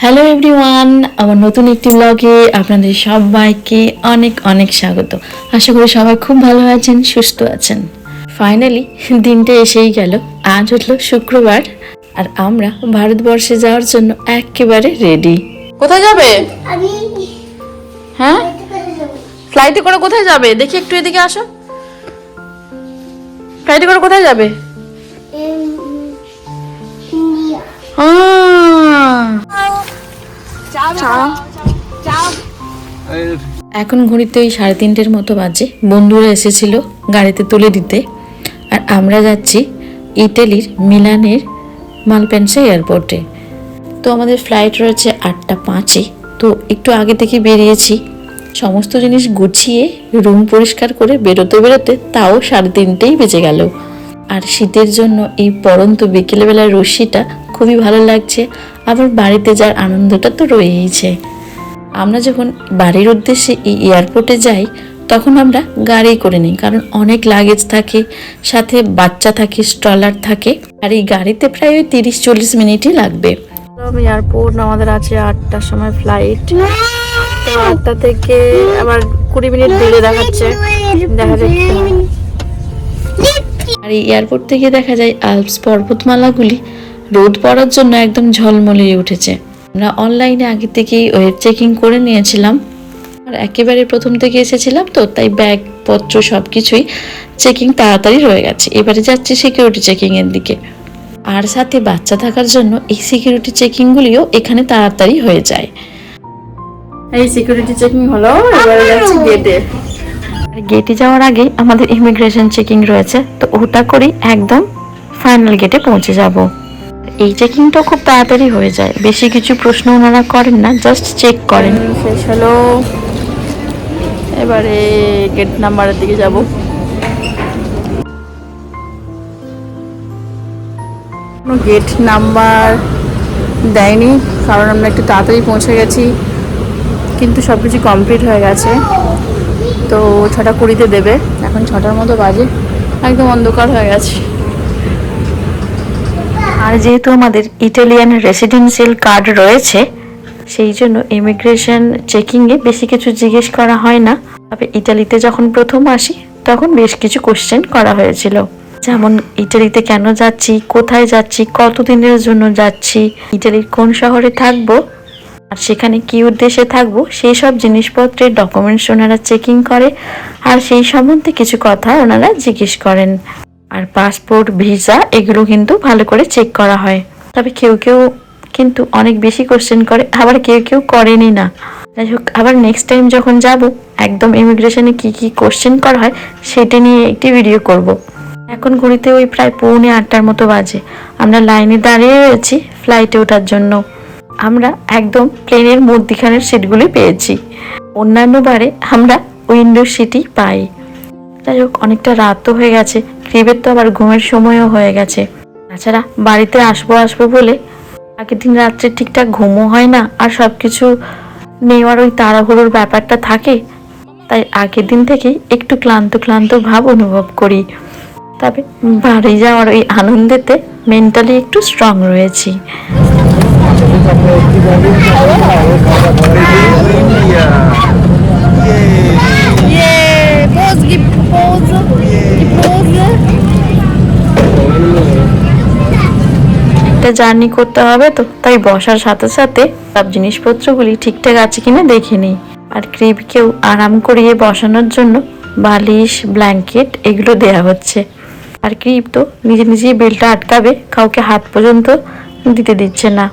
Hello everyone আমার নতুন একটি ব্লগে আপনাদের সবাইকে অনেক অনেক স্বাগত। আশা করি সবাই খুব ভালো আছেন সুস্থ আছেন। ফাইনালি দিনটা এসেই গেল। আজ হলো শুক্রবার আর আমরা ভারতবর্ষে যাওয়ার জন্য একেবারে রেডি কোথায় যাবে? আমি ফ্লাইটে করে কোথায় যাবে? দেখি একটু এদিকে আসো। ফ্লাইটে করে কোথায় যাবে? ইন্ডিয়া এখন ঘড়িতে ওই সাড়ে তিনটের মতো বাজে। বন্ধুরা এসেছিল গাড়িতে তুলে দিতে। আর আমরা যাচ্ছি ইটালির মিলানের মালপেন্সা এয়ারপোর্টে। তো আমাদের ফ্লাইট রয়েছে আটটা পাঁচে। তো একটু আগে থেকে বেরিয়েছি। সমস্ত জিনিস গুছিয়ে রুম পরিষ্কার করে বেরোতে বেরোতে তাও সাড়ে তিনটেই বেজে গেল। আর শীতের জন্য এই পরন্ত বিকেলবেলার রশ্মিটা খুবই ভালো লাগছে, আবার বাড়িতে যাওয়ার আনন্দটা তো রয়েইছে। আমরা যখন বাড়ির উদ্দেশ্যে এই এয়ারপোর্টে যাই, তখন আমরা গাড়ি করে নিই, কারণ অনেক লাগেজ থাকে, সাথে বাচ্চা থাকে স্ট্রলার থাকে, আর এই গাড়িতে প্রায় ওই তিরিশ চল্লিশ মিনিটই লাগবে। এয়ারপোর্ট আমাদের আছে আটটার সময় ফ্লাইট আটটা থেকে আবার কুড়ি মিনিট ডিলে দেখাচ্ছে। দেখা হয়। আর এয়ারপোর্ট থেকে দেখা যায় আলপস পর্বতমালাগুলি। রোদ পড়ার জন্য একদম ঝলমলিয়ে উঠেছে। আমরা অনলাইনে আগে থেকেই ওয়েব চেকিং করে নিয়েছিলাম। আর একেবারে প্রথম থেকে এসেছিলাম তো, তাই ব্যাগ পত্র সব কিছুই চেকিং তাড়াতাড়ি রয়ে গেছে। এবারে যাচ্ছি সিকিউরিটি চেকিং এর দিকে। আর সাথে বাচ্চা থাকার জন্য এই সিকিউরিটি চেকিংগুলিও এখানে তাড়াতাড়ি হয়ে যায়। এই সিকিউরিটি চেকিং হলো এবারে যাচ্ছি গেটে গেটে যাওয়ার আগে আমাদের ইমিগ্রেশন চেকিং রয়েছে তো ওটা করেই একদম ফাইনাল গেটে পৌঁছে যাব। এই চেকিংটা খুব তাড়াতাড়ি হয়ে যায় বেশি কিছু প্রশ্ন ওনারা করেন না জাস্ট চেক করেন। শেষ হলো। এবারে গেট নাম্বারের দিকে যাব। কোনো গেট নাম্বার দেয়নি কারণ আমরা একটু তাড়াতাড়ি পৌঁছে গেছি। কিন্তু সব কিছু কমপ্লিট হয়ে গেছে। তো ছটা কুড়িতে দেবে। এখন ছটার মতো বাজে। একদম অন্ধকার হয়ে গেছে। আর যেহেতু আমাদের ইটালিয়ান রেসিডেন্সিয়াল কার্ড রয়েছে, সেই জন্য ইমিগ্রেশন চেকিংয়ে বেশি কিছু জিজ্ঞেস করা হয় না। তবে ইটালিতে যখন প্রথম আসি, তখন বেশ কিছু কোশ্চেন করা হয়েছিল। যেমন ইটালিতে কেন যাচ্ছি, কোথায় যাচ্ছি, কতদিনের জন্য যাচ্ছি ইটালির কোন শহরে থাকব আর সেখানে কি উদ্দেশ্যে থাকব, সেই সব জিনিসপত্রের ডকুমেন্টস ওনারা চেকিং করে, আর সেই সম্বন্ধে কিছু কথা ওনারা জিজ্ঞেস করেন। আর পাসপোর্ট ভিসা এগুলো কিন্তু ভালো করে চেক করা হয়। তবে কেউ কেউ কিন্তু অনেক বেশি কোশ্চেন করে, আবার কেউ কেউ করেনি না। যাই হোক, আবার নেক্সট টাইম যখন যাব, একদম ইমিগ্রেশনে কি কি কোশ্চেন করা হয়, সেটা নিয়ে একটি ভিডিও করব। এখন ঘড়িতে ওই প্রায় পৌনে আটটার মতো বাজে। আমরা লাইনে দাঁড়িয়ে রয়েছি ফ্লাইটে ওঠার জন্য। আমরা একদম প্লেনের মধ্যিখানের সিটগুলি পেয়েছি। অন্যান্য বারে আমরা উইন্ডো সিটই পাই। যাই হোক, অনেকটা রাতও হয়ে গেছে। ক্রিবের তো আবার ঘুমের সময়ও হয়ে গেছে। তাছাড়া বাড়িতে আসব আসব বলে আগের দিন রাত্রে ঠিকঠাক ঘুমও হয় না আর সব কিছু নেওয়ার ওই তাড়াহুড়োর ব্যাপারটা থাকে, তাই আগের দিন থেকে একটু ক্লান্ত ক্লান্ত ভাব অনুভব করি। তবে বাড়ি যাওয়ার ওই আনন্দেতে মেন্টালি একটু স্ট্রং রয়েছি। জার্নি করতে হবে তো, তাই বসার সাথে সাথে সব জিনিসপত্রগুলি ঠিকঠাক আছে কিনা দেখে নিই। আর ক্রিবকেও আরাম করিয়ে বসানোর জন্য বালিশ, ব্ল্যাঙ্কেট এগুলো দেয়া হচ্ছে। আর ক্রিপ তো নিজে নিজেই বেলটা আটকাবে, কাউকে হাত পর্যন্ত দিতে দিচ্ছে না।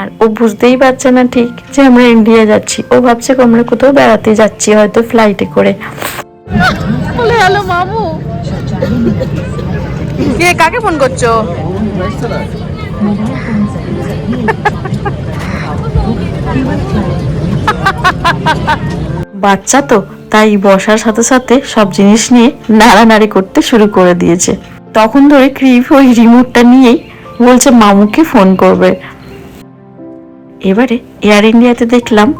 আর ও বুঝতেই পারছে না ঠিক যে আমরা ইন্ডিয়া যাচ্ছি। ও ভাবছে আমরা কোথাও বেড়াতে যাচ্ছি হয়তো ফ্লাইটে করে। বলে হ্যালো মামু। কে কাকে ফোন করছ? বাচ্চা তো তাই বসার সাথে সাথে সব জিনিস নিয়ে নাড়ানাড়ি করতে শুরু করে দিয়েছে। তখন ধরে ক্রিপ ওই রিমোটটা নিয়েই বলছে মামুকে ফোন করবে। এবারে এয়ার ইন্ডিয়াতে দেখলাম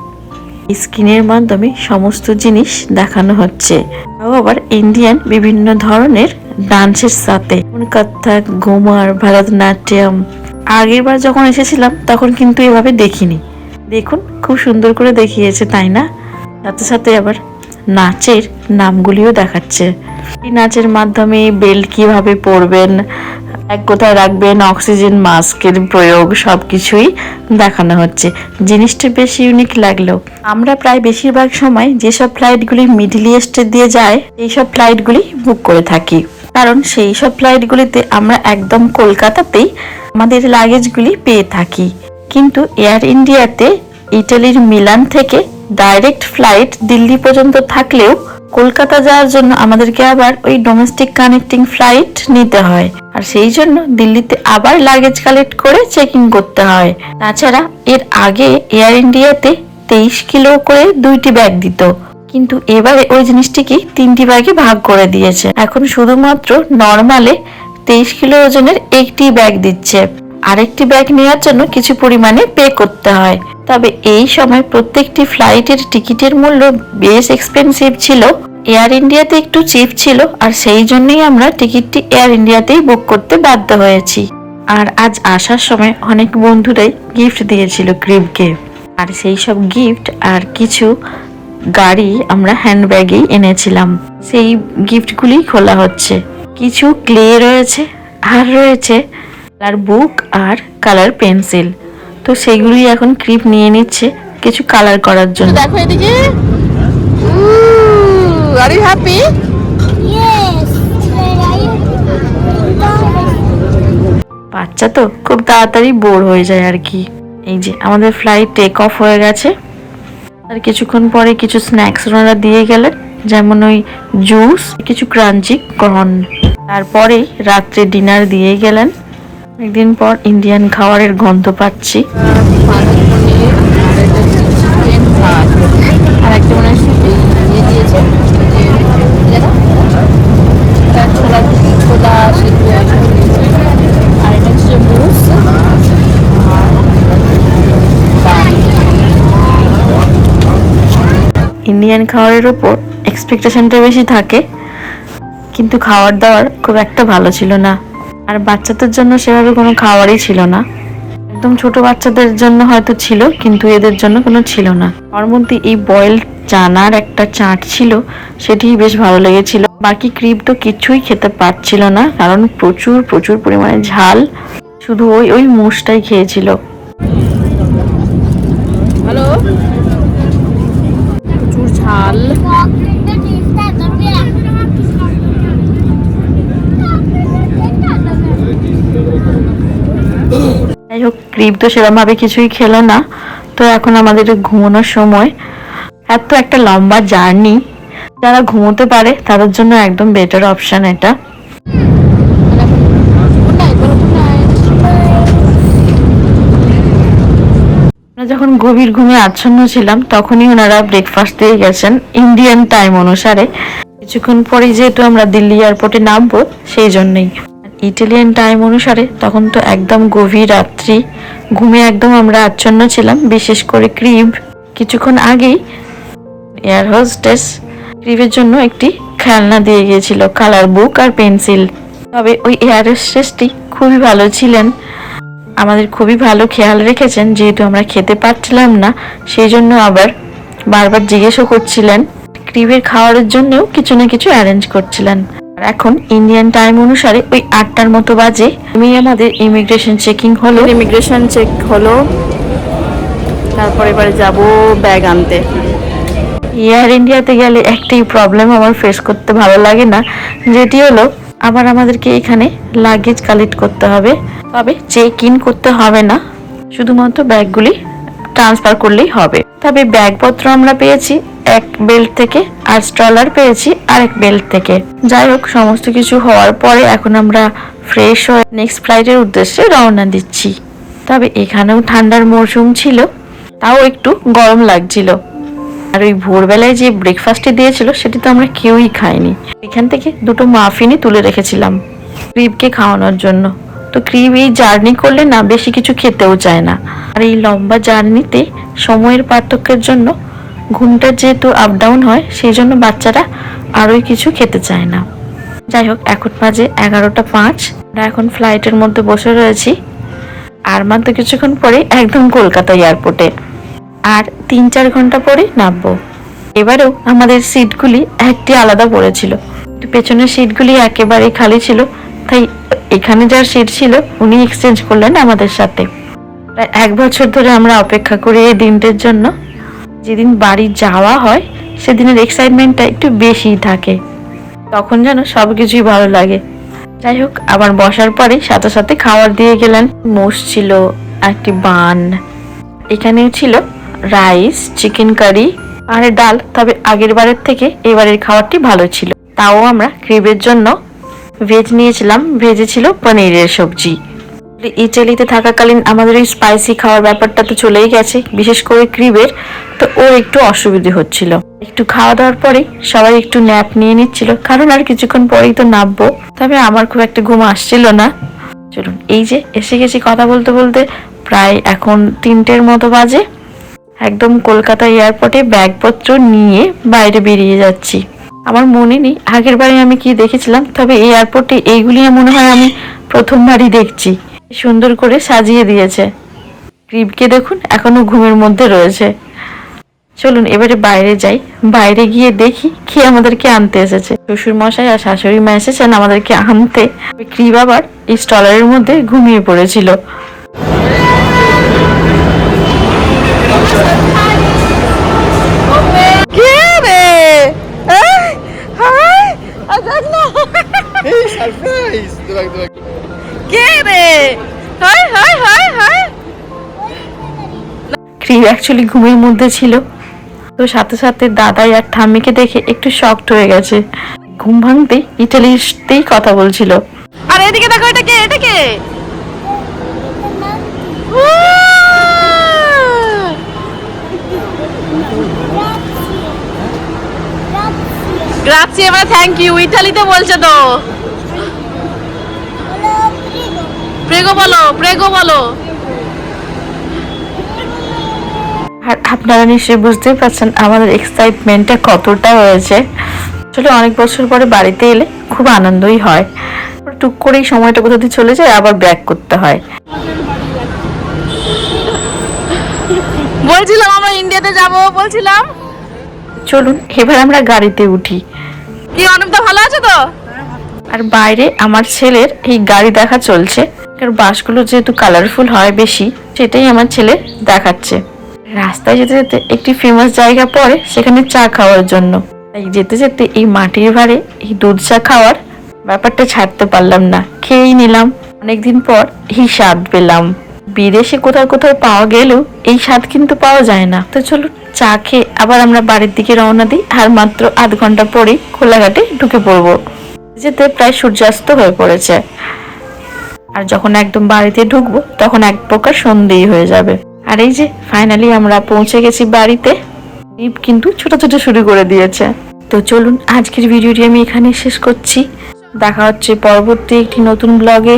স্ক্রিনের মাধ্যমে সমস্ত জিনিস দেখানো হচ্ছে। তাও আবার ইন্ডিয়ান বিভিন্ন ধরনের ডান্সের সাথে। কত্থক ঘুমার ভারতনাট্যম। আগের বার যখন এসেছিলাম, তখন কিন্তু এভাবে দেখিনি। দেখুন, খুব সুন্দর করে দেখিয়েছে, তাই না? সাথে সাথে আবার নাচের নামগুলিও দেখাচ্ছে। এই নাচের মাধ্যমে বেল্ট কীভাবে পরবেন এক কোথায় রাখবেন? অক্সিজেন, মাস্কের প্রয়োগ সব কিছুই দেখানো হচ্ছে। জিনিসটা বেশ ইউনিক লাগল। আমরা প্রায় বেশিরভাগ সময় যেসব ফ্লাইটগুলি মিডল ইস্টে দিয়ে যায়, এইসব ফ্লাইটগুলি বুক করে থাকি। কারণ সেই সব ফ্লাইটগুলিতে আমরা একদম কলকাতাতেই আমাদের লাগেজগুলি পেয়ে থাকি। কিন্তু এয়ার ইন্ডিয়াতে ইটালির মিলান থেকে ডাইরেক্ট ফ্লাইট দিল্লি পর্যন্ত থাকলেও কলকাতা যাওয়ার জন্য আমাদেরকে আবার ওই ডোমেস্টিক কানেক্টিং ফ্লাইট নিতে হয়। আর সেই জন্য দিল্লিতে আবার লাগেজ কালেক্ট করে চেকিং করতে হয়। তাছাড়া এর আগে এয়ার ইন্ডিয়াতে তেইশ কিলো করে দুইটি ব্যাগ দিত। কিন্তু এবারে ওই জিনিসটিকে তিনটি ব্যাগে ভাগ করে দিয়েছে। এখন শুধুমাত্র নর্মালে তেইশ কিলো ওজনের একটি ব্যাগ দিচ্ছে। আরেকটি ব্যাগ নেওয়ার জন্য কিছু পরিমাণে পে করতে হয়। তবে এই সময় প্রত্যেকটি ফ্লাইটের টিকিটের মূল্য বেশ এক্সপেন্সিভ ছিল। এয়ার ইন্ডিয়াতে একটু চিপ ছিল আর সেই জন্যই আমরা টিকিটটি এয়ার ইন্ডিয়াতেই বুক করতে বাধ্য হয়েছি। আর আজ আসার সময় অনেক বন্ধুরাই গিফট দিয়েছিল ক্রিপকে আর সেই সব গিফট আর কিছু গাড়ি আমরা হ্যান্ডব্যাগেই এনেছিলাম। সেই গিফটগুলি খোলা হচ্ছে। কিছু ক্লে রয়েছে, আর রয়েছে কালার বুক আর কালার পেন্সিল তো সেগুলি এখন ক্রিপ নিয়ে নিচ্ছে কিছু কালার করার জন্য। দেখো এদিকে। আর ইউ হ্যাপি বাচ্চা তো খুব তাড়াতাড়ি বোর হয়ে যায় আর কি। এই যে আমাদের ফ্লাইট টেক অফ হয়ে গেছে। আর কিছুক্ষণ পরে কিছু স্ন্যাক্স ওনারা দিয়ে গেলেন যেমন ওই জুস কিছু ক্রাঞ্চি কর্ন তারপরেই রাত্রে ডিনার দিয়ে গেলেন। একদিন পর ইন্ডিয়ান খাবারের গন্ধ পাচ্ছি। আর একটা মনে হয় ইন্ডিয়ান খাবারের ওপর এক্সপেকটেশনটা বেশি থাকে, কিন্তু খাবার দাবার খুব একটা ভালো ছিল না। আর বাচ্চাদের জন্য সেভাবে কোনো খাবারই ছিল না। একদম ছোট বাচ্চাদের জন্য হয়তো ছিল, কিন্তু এদের জন্য কোনো ছিল না। আমার মধ্যে এই বয়েল চানার একটা চাট ছিল সেটি বেশ ভালো লেগেছিল। বাকি ক্রিপ তো কিছুই খেতে পারছিল না, কারণ প্রচুর প্রচুর পরিমাণে ঝাল। শুধু ওই ওই মুষটাই খেয়েছিল। হ্যালো প্রচুর ঝাল। যাই হোক ক্রিপ তো সেরকমভাবে কিছুই খেলো না। তো এখন আমাদের ঘুমানোর সময়। এত একটা লম্বা জার্নি। যারা ঘুমোতে পারে, তাদের জন্য একদম বেটার অপশন এটা। যখন গভীর ঘুমে আচ্ছন্ন ছিলাম, তখনই ওনারা ব্রেকফাস্ট দিয়ে গেছেন ইন্ডিয়ান টাইম অনুসারে। কিছুক্ষণ পরেই যেহেতু আমরা দিল্লি এয়ারপোর্টে নামবো, সেই জন্যই। ইটালিয়ান টাইম অনুসারে তখন তো একদম গভীর রাত্রি। ঘুমে একদম আমরা আচ্ছন্ন ছিলাম, বিশেষ করে ক্রিব কিছুক্ষণ আগেই এয়ার হোস্টেস ক্রিবের জন্য একটি খেলনা দিয়ে গিয়েছিল কালার বুক আর পেন্সিল তবে ওই এয়ার হোস্টেসটি খুবই ভালো ছিলেন। আমাদের খুবই ভালো খেয়াল রেখেছেন, যেহেতু আমরা খেতে পারছিলাম না, সেই জন্য আবার বারবার জিজ্ঞেসও করছিলেন। ক্রিবের খাওয়ারের জন্যও কিছু না কিছু অ্যারেঞ্জ করছিলেন। আর এখন ইন্ডিয়ান টাইম অনুসারে ওই আটটার মতো বাজে। আমি আমাদের ইমিগ্রেশন চেকিং হলো। ইমিগ্রেশন চেক হলো। তারপর এবারে যাব ব্যাগ আনতে। এয়ার ইন্ডিয়াতে গেলে একটাই প্রবলেম আমার ফেস করতে ভালো লাগে না যেটি হলো আবার আমাদেরকে এখানে লাগেজ কালেক্ট করতে হবে। তবে চেক ইন করতে হবে না। শুধুমাত্র ব্যাগগুলি ট্রান্সফার করলেই হবে। তবে ব্যাগপত্র আমরা পেয়েছি, এক বেল্ট থেকে আর স্ট্রলার পেয়েছি আরেক বেল্ট থেকে। যাই হোক, সমস্ত কিছু হওয়ার পরে এখন আমরা ফ্রেশ হয়ে নেক্সট ফ্লাইটের উদ্দেশ্যে রওনা দিচ্ছি। তবে এখানেও ঠান্ডার মরশুম ছিল, তাও একটু গরম লাগছিল। আর ওই ভোরবেলায় যে ব্রেকফাস্টটি দিয়েছিল, সেটি তো আমরা কেউই খাইনি। এখান থেকে দুটো মাফিনই তুলে রেখেছিলাম ক্রিবকে খাওয়ানোর জন্য। তো ক্রিম এই জার্নি করলে না বেশি কিছু খেতেও চায় না। আর এই লম্বা জার্নিতে সময়ের পার্থক্যের জন্য ঘুমটা যেহেতু আপ ডাউন হয়, সেই জন্য বাচ্চারা আরোই কিছু খেতে চায় না। যাই হোক, এখন বাজে এগারোটা পাঁচ। আমরা এখন ফ্লাইটের মধ্যে বসে রয়েছি। আর মাত্র কিছুক্ষণ পরে একদম কলকাতা এয়ারপোর্টে আর তিন চার ঘণ্টা পরে নামবো। এবারেও আমাদের সিটগুলি একটি আলাদা পড়েছিল। পেছনের সিটগুলি একেবারেই খালি ছিল, তাই এখানে যার সিট ছিল, উনি এক্সচেঞ্জ করলেন আমাদের সাথে। প্রায় এক বছর ধরে আমরা অপেক্ষা করি এই দিনটার জন্য। যেদিন বাড়ি যাওয়া হয়, সেদিনের এক্সাইটমেন্টটা একটু বেশিই থাকে। তখন যেন সব কিছুই ভালো লাগে। যাই হোক, আবার বসার পরে সাথে সাথে খাবার দিয়ে গেলেন। মোষ ছিল, একটি বান। এখানেও ছিল রাইস চিকেন কারি আর ডাল। তবে আগের বারের থেকে এবারের খাবারটি ভালো ছিল। তাও আমরা ক্রিবের জন্য ভেজ নিয়েছিলাম, ভেজে ছিল পনিরের সবজি। ইটালিতে থাকাকালীন আমাদের এই স্পাইসি খাওয়ার ব্যাপারটা তো চলেই গেছে, বিশেষ করে ক্রিবের, তো ওর একটু অসুবিধে হচ্ছিল। একটু খাওয়া দাওয়ার পরে সবাই একটু ন্যাপ নিয়ে নিচ্ছিল, কারণ আর কিছুক্ষণ পরেই তো নামবো। তবে আমার খুব একটা ঘুম আসছিল না। চলুন, এই যে এসে গেছি কথা বলতে বলতে, প্রায় এখন তিনটের মতো বাজে। একদম কলকাতা এয়ারপোর্টে ব্যাগপত্র নিয়ে বাইরে বেরিয়ে যাচ্ছি। আমার মনে নেই। আগের বারে আমি কি দেখেছিলাম, তবে এই এয়ারপোর্টে এইগুলি মনে হয় আমি প্রথমবারই দেখছি। সুন্দর করে সাজিয়ে দিয়েছে। ক্রিপকে দেখুন, এখনও ঘুমের মধ্যে রয়েছে। চলুন, এবারে বাইরে যাই। বাইরে গিয়ে দেখি কি আমাদেরকে আনতে এসেছে। শ্বশুর মশাই আর শাশুড়ি মা এসেছেন আমাদেরকে আনতে। ক্রিপ আবার এই স্টলারের মধ্যে ঘুমিয়ে পড়েছিল। Hey, surprise! Durak, durak. কে রে? Hi hi hi hi crib actually ঘুমের মধ্যে ছিল। তো সাথে সাথে দাদাই আর ঠাম্মিকে দেখে একটু শকড হয়ে গেছে। ঘুম ভাঙতে ইটালিতেই কথা বলছিল। আর এদিকে দেখো এটা কে এটা কে? গ্রাচি এবার থ্যাংক ইউ ইটালিতে বলছে তো। প্রেগো বলো প্রেগো বলো। আর আপনারা নিশ্চয়ই বুঝতেই পারছেন আমাদের এক্সাইটমেন্টটা কতটা হয়েছে। আসলে অনেক বছর পরে বাড়িতে এলে খুব আনন্দই হয়। টুক করেই সময়টা কোথাও দিয়ে চলে যায় আবার ব্যাক করতে হয়। বলছিলাম আমরা ইন্ডিয়াতে যাব বলছিলাম। চলুন এবার আমরা গাড়িতে উঠি। কি অনেকটা ভালো আছে তো? আর বাইরে আমার ছেলের এই গাড়ি দেখা চলছে। আর বাসগুলো যেহেতু কালারফুল হয় বেশি, সেটাই আমার ছেলে দেখাচ্ছে। রাস্তায় যেতে যেতে একটি ফেমাস জায়গা পড়ে সেখানে চা খাওয়ার জন্য। তাই যেতে যেতে এই মাটির ভারে এই দুধ চা খাওয়ার ব্যাপারটা ছাড়তে পারলাম না। খেয়েই নিলাম। অনেকদিন পর এই স্বাদ পেলাম। বিদেশে কোথাও কোথাও পাওয়া গেলেও এই স্বাদ কিন্তু পাওয়া যায় না। তো চলুন, চা খেয়ে আবার আমরা বাড়ির দিকে রওনা দিই। আর মাত্র আধ ঘণ্টা পরেই খোলাঘাটে ঢুকে পড়ব। যেতে প্রায় সূর্যাস্ত হয়ে পড়েছে। আর যখন একদম বাড়িতে ঢুকবো, তখন এক প্রকার সন্ধেই হয়ে যাবে। আর এই যে ফাইনালি আমরা পৌঁছে গেছি বাড়িতে। দীপ কিন্তু ছোট ছোট শুরু করে দিয়েছে। তো চলুন, আজকের ভিডিওটি আমি এখানে শেষ করছি। দেখা হচ্ছে পরবর্তী একটি নতুন ব্লগে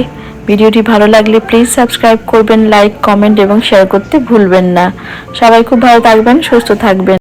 ভিডিওটি ভালো লাগলে প্লিজ সাবস্ক্রাইব করবেন লাইক কমেন্ট এবং শেয়ার করতে ভুলবেন না। সবাই খুব ভালো থাকবেন, সুস্থ থাকবেন।